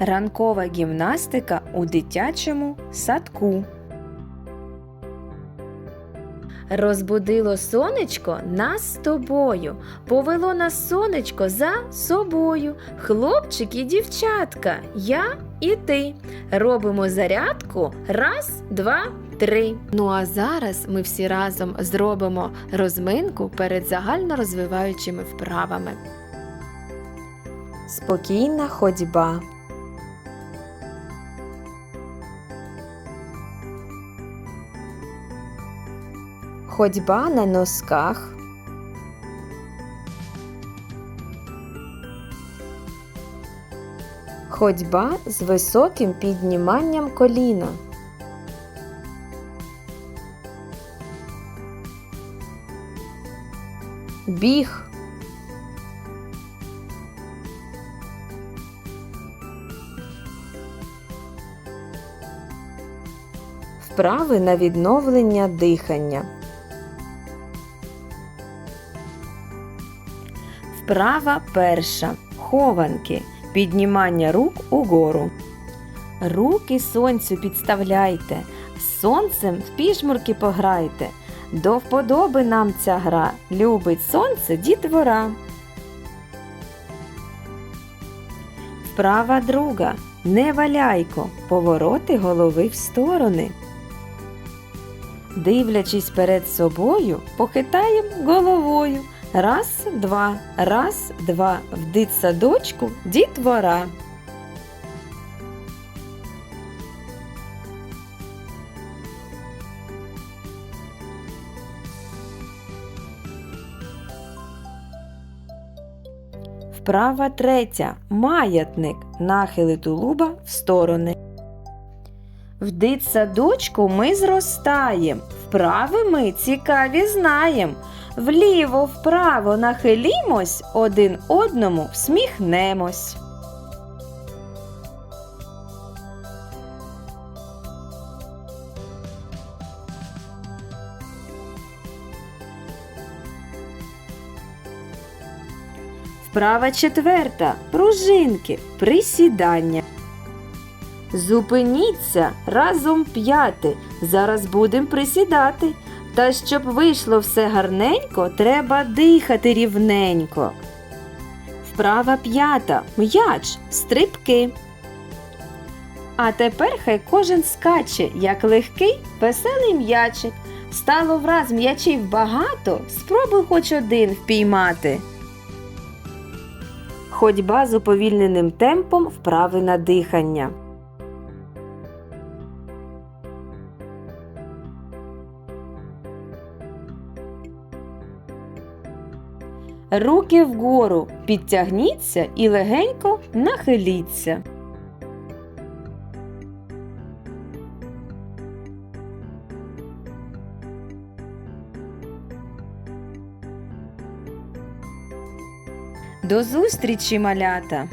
Ранкова гімнастика у дитячому садку. Розбудило сонечко нас з тобою, повело нас сонечко за собою. Хлопчик і дівчатка, я і ти. Робимо зарядку раз, два, три. Ну а зараз ми всі разом зробимо розминку перед загальнорозвиваючими вправами. Спокійна ходьба. Ходьба на носках. Ходьба з високим підніманням коліна. Біг. Вправи на відновлення дихання. Вправа перша. Хованки. Піднімання рук угору. Руки сонцю підставляйте. Сонцем в пішмурки пограйте. До вподоби нам ця гра. Любить сонце дітвора. Вправа друга. Не валяйко. Повороти голови в сторони. Дивлячись перед собою, похитаєм головою. Раз, два, раз, два. В дитсадочку дітвора. Вправа третя. Маятник. Нахили тулуба в сторони. В дитсадочку ми зростаєм. Вправи ми цікаві знаєм. Вліво вправо нахилімось, один одному всміхнемось. Вправа четверта. Пружинки. Присідання. Зупиніться разом п'яти. Зараз будемо присідати. Та щоб вийшло все гарненько, треба дихати рівненько. Вправа п'ята. М'яч. Стрибки. А тепер хай кожен скаче, як легкий, веселий м'ячик. Стало враз м'ячів багато, спробуй хоч один впіймати. Ходьба з уповільненим темпом вправи на дихання. Руки вгору підтягніться і легенько нахиліться. До зустрічі, малята!